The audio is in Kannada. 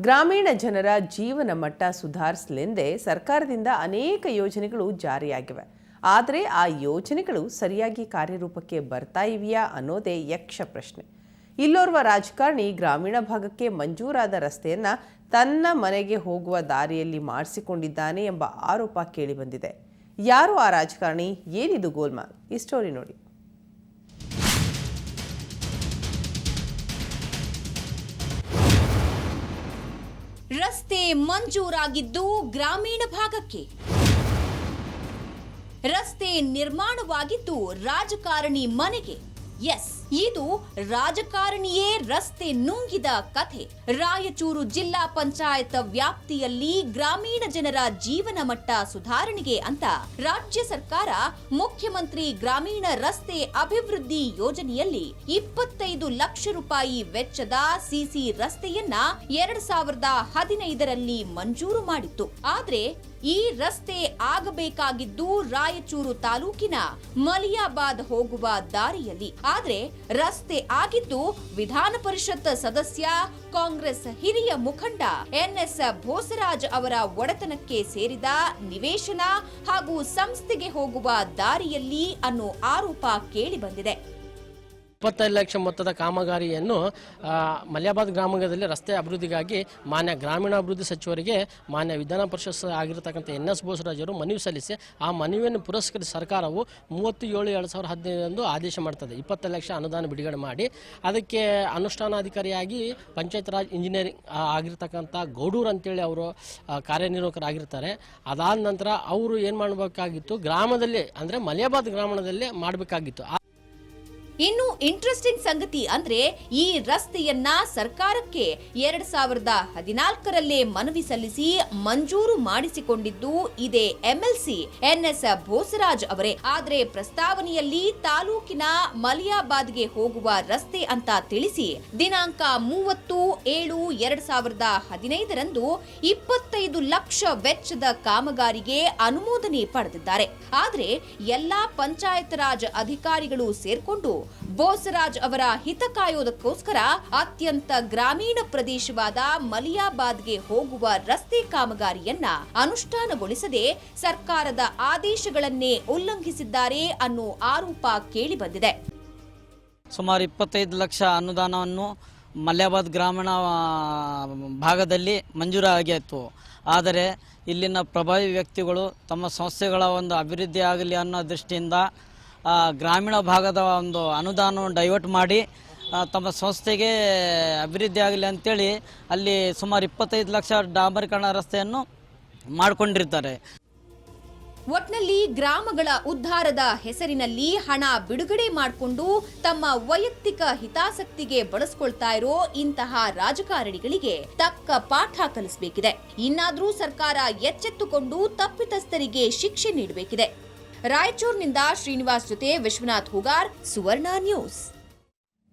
ಗ್ರಾಮೀಣ ಜನರ ಜೀವನ ಮಟ್ಟ ಸುಧಾರಿಸಲೆಂದೇ ಸರ್ಕಾರದಿಂದ ಅನೇಕ ಯೋಜನೆಗಳು ಜಾರಿಯಾಗಿವೆ. ಆದರೆ ಆ ಯೋಜನೆಗಳು ಸರಿಯಾಗಿ ಕಾರ್ಯರೂಪಕ್ಕೆ ಬರ್ತಾ ಇವೆಯಾ ಅನ್ನೋದೇ ಯಕ್ಷ ಪ್ರಶ್ನೆ. ಇಲ್ಲೋರ್ವ ರಾಜಕಾರಣಿ ಗ್ರಾಮೀಣ ಭಾಗಕ್ಕೆ ಮಂಜೂರಾದ ರಸ್ತೆಯನ್ನ ತನ್ನ ಮನೆಗೆ ಹೋಗುವ ದಾರಿಯಲ್ಲಿ ಮಾಡಿಸಿಕೊಂಡಿದ್ದಾನೆ ಎಂಬ ಆರೋಪ ಕೇಳಿಬಂದಿದೆ. ಯಾರು ಆ ರಾಜಕಾರಣಿ? ಏನಿದು ಗೋಲ್ಮಾಲ್? ಈ ಸ್ಟೋರಿ ನೋಡಿ. ರಸ್ತೆ ಮಂಜೂರಾಗಿದ್ದು ಗ್ರಾಮೀಣ ಭಾಗಕ್ಕೆ. ರಸ್ತೆ ನಿರ್ಮಾಣವಾಗಿದ್ದು ರಾಜಕಾರಣಿ ಮನೆಗೆ. ಎಸ್. ಇದು ರಾಜಕಾರಣಿಯೇ ರಸ್ತೆ ನುಂಗಿದ ಕಥೆ. ರಾಯಚೂರು ಜಿಲ್ಲಾ ಪಂಚಾಯತ್ ವ್ಯಾಪ್ತಿಯಲ್ಲಿ ಗ್ರಾಮೀಣ ಜನರ ಜೀವನ ಮಟ್ಟ ಸುಧಾರಣೆಗೆ ಅಂತ ರಾಜ್ಯ ಸರ್ಕಾರ ಮುಖ್ಯಮಂತ್ರಿ ಗ್ರಾಮೀಣ ರಸ್ತೆ ಅಭಿವೃದ್ಧಿ ಯೋಜನೆಯಲ್ಲಿ ಇಪ್ಪತ್ತೈದು ಲಕ್ಷ ರೂಪಾಯಿ ವೆಚ್ಚದ ಸಿಸಿ ರಸ್ತೆಯನ್ನ ಎರಡ್ ಸಾವಿರದ ಹದಿನೈದರಲ್ಲಿ ಮಂಜೂರು ಮಾಡಿತ್ತು. ಆದ್ರೆ ಈ ರಸ್ತೆ ಆಗಬೇಕಾಗಿದ್ದು ರಾಯಚೂರು ತಾಲೂಕಿನ ಮಲಿಯಾಬಾದ್ ಹೋಗುವ ದಾರಿಯಲ್ಲಿ. ಆದ್ರೆ ರಸ್ತೆ ಆಗಿದ್ದು ವಿಧಾನ ಪರಿಷತ್ ಸದಸ್ಯ, ಕಾಂಗ್ರೆಸ್ ಹಿರಿಯ ಮುಖಂಡ ಎನ್ಎಸ್ ಭೋಸರಾಜ್ ಅವರ ಒಡೆತನಕ್ಕೆ ಸೇರಿದ ನಿವೇಶನ ಹಾಗೂ ಸಂಸ್ಥೆಗೆ ಹೋಗುವ ದಾರಿಯಲ್ಲಿ ಅನ್ನೋ ಆರೋಪ ಕೇಳಿಬಂದಿದೆ ಇಪ್ಪತ್ತೈದು ಲಕ್ಷ ಮೊತ್ತದ ಕಾಮಗಾರಿಯನ್ನು ಮಲ್ಯಾಬಾದ್ ಗ್ರಾಮದಲ್ಲಿ ರಸ್ತೆ ಅಭಿವೃದ್ಧಿಗಾಗಿ ಮಾನ್ಯ ಗ್ರಾಮೀಣಾಭಿವೃದ್ಧಿ ಸಚಿವರಿಗೆ ಮಾನ್ಯ ವಿಧಾನ ಪರಿಷತ್ ಆಗಿರತಕ್ಕಂಥ ಎನ್ ಎಸ್ ಬೋಸರಾಜರು ಮನವಿ ಸಲ್ಲಿಸಿ, ಆ ಮನವಿಯನ್ನು ಪುರಸ್ಕರಿಸಿ ಸರ್ಕಾರವು ಮೂವತ್ತು ಏಳು ಎರಡು ಸಾವಿರದ ಹದಿನೈದರಂದು ಆದೇಶ ಮಾಡ್ತದೆ. ಇಪ್ಪತ್ತು ಲಕ್ಷ ಅನುದಾನ ಬಿಡುಗಡೆ ಮಾಡಿ, ಅದಕ್ಕೆ ಅನುಷ್ಠಾನಾಧಿಕಾರಿಯಾಗಿ ಪಂಚಾಯತ್ ರಾಜ್ ಇಂಜಿನಿಯರಿಂಗ್ ಆಗಿರ್ತಕ್ಕಂಥ ಗೌಡೂರ್ ಅಂತೇಳಿ ಅವರು ಕಾರ್ಯನಿರ್ವಾಹಕರಾಗಿರ್ತಾರೆ. ಅದಾದ ನಂತರ ಅವರು ಏನು ಮಾಡಬೇಕಾಗಿತ್ತು? ಗ್ರಾಮದಲ್ಲಿ, ಅಂದರೆ ಮಲ್ಯಾಬಾದ್ ಗ್ರಾಮದಲ್ಲಿ ಮಾಡಬೇಕಾಗಿತ್ತು. ಇನ್ನು ಇಂಟ್ರೆಸ್ಟಿಂಗ್ ಸಂಗತಿ ಅಂದ್ರೆ ಈ ರಸ್ತೆಯನ್ನ ಸರ್ಕಾರಕ್ಕೆ ಎರಡ್ ಸಾವಿರದ ಹದಿನಾಲ್ಕರಲ್ಲೇ ಮನವಿ ಸಲ್ಲಿಸಿ ಮಂಜೂರು ಮಾಡಿಸಿಕೊಂಡಿದ್ದು ಇದೇ ಎಂಎಲ್ಸಿ ಎನ್ಎಸ್ ಭೋಸರಾಜ್ ಅವರೇ. ಆದ್ರೆ ಪ್ರಸ್ತಾವನೆಯಲ್ಲಿ ತಾಲೂಕಿನ ಮಲಿಯಾಬಾದ್ಗೆ ಹೋಗುವ ರಸ್ತೆ ಅಂತ ತಿಳಿಸಿ ದಿನಾಂಕ ಮೂವತ್ತು ಏಳು ಎರಡ್ ಸಾವಿರದ ಹದಿನೈದರಂದು ಇಪ್ಪತ್ತೈದು ಲಕ್ಷ ವೆಚ್ಚದ ಕಾಮಗಾರಿಗೆ ಅನುಮೋದನೆ ಪಡೆದಿದ್ದಾರೆ. ಆದ್ರೆ ಎಲ್ಲಾ ಪಂಚಾಯತ್ ರಾಜ್ ಅಧಿಕಾರಿಗಳು ಸೇರ್ಕೊಂಡು ಬೋಸರಾಜ್ ಅವರ ಹಿತ ಕಾಯೋದಕ್ಕೋಸ್ಕರ ಅತ್ಯಂತ ಗ್ರಾಮೀಣ ಪ್ರದೇಶವಾದ ಮಲಿಯಾಬಾದ್ಗೆ ಹೋಗುವ ರಸ್ತೆ ಕಾಮಗಾರಿಯನ್ನ ಅನುಷ್ಠಾನಗೊಳಿಸದೆ ಸರ್ಕಾರದ ಆದೇಶಗಳನ್ನೇ ಉಲ್ಲಂಘಿಸಿದ್ದಾರೆ ಅನ್ನೋ ಆರೋಪ ಕೇಳಿಬಂದಿದೆ. ಸುಮಾರು ಇಪ್ಪತ್ತೈದು ಲಕ್ಷ ಅನುದಾನವನ್ನು ಮಲ್ಯಾಬಾದ್ ಗ್ರಾಮೀಣ ಭಾಗದಲ್ಲಿ ಮಂಜೂರಾಗಿತ್ತು ಆದರೆ ಇಲ್ಲಿನ ಪ್ರಭಾವಿ ವ್ಯಕ್ತಿಗಳು ತಮ್ಮ ಸಂಸ್ಥೆಗಳ ಒಂದು ಅಭಿವೃದ್ಧಿ ಆಗಲಿ ಅನ್ನೋ ದೃಷ್ಟಿಯಿಂದ ಗ್ರಾಮೀಣ ಭಾಗದ ಒಂದು ಅನುದಾನವನ್ನು ಡೈವರ್ಟ್ ಮಾಡಿ ತಮ್ಮ ಸಂಸ್ಥೆಗೆ ಅಭಿವೃದ್ಧಿ ಆಗಲಿ ಅಂತೇಳಿ ಅಲ್ಲಿ ಸುಮಾರು ಇಪ್ಪತ್ತೈದು ಲಕ್ಷ ಡಾಂಬರೀಕರಣ ರಸ್ತೆಯನ್ನು ಮಾಡಿಕೊಂಡಿರ್ತಾರೆ. ಒಟ್ನಲ್ಲಿ ಗ್ರಾಮಗಳ ಉದ್ಧಾರದ ಹೆಸರಿನಲ್ಲಿ ಹಣ ಬಿಡುಗಡೆ ಮಾಡಿಕೊಂಡು ತಮ್ಮ ವೈಯಕ್ತಿಕ ಹಿತಾಸಕ್ತಿಗೆ ಬಳಸ್ಕೊಳ್ತಾ ಇರೋ ಇಂತಹ ರಾಜಕಾರಣಿಗಳಿಗೆ ತಕ್ಕ ಪಾಠ ಕಲಿಸಬೇಕಿದೆ. ಇನ್ನಾದರೂ ಸರ್ಕಾರ ಎಚ್ಚೆತ್ತುಕೊಂಡು ತಪ್ಪಿತಸ್ಥರಿಗೆ ಶಿಕ್ಷೆ ನೀಡಬೇಕಿದೆ. ರಾಯಚೂರಿನಿಂದ ಶ್ರೀನಿವಾಸ್ ಜೊತೆ ವಿಶ್ವನಾಥ್ ಹುಗಾರ್ ಸುವರ್ಣ ನ್ಯೂಸ್.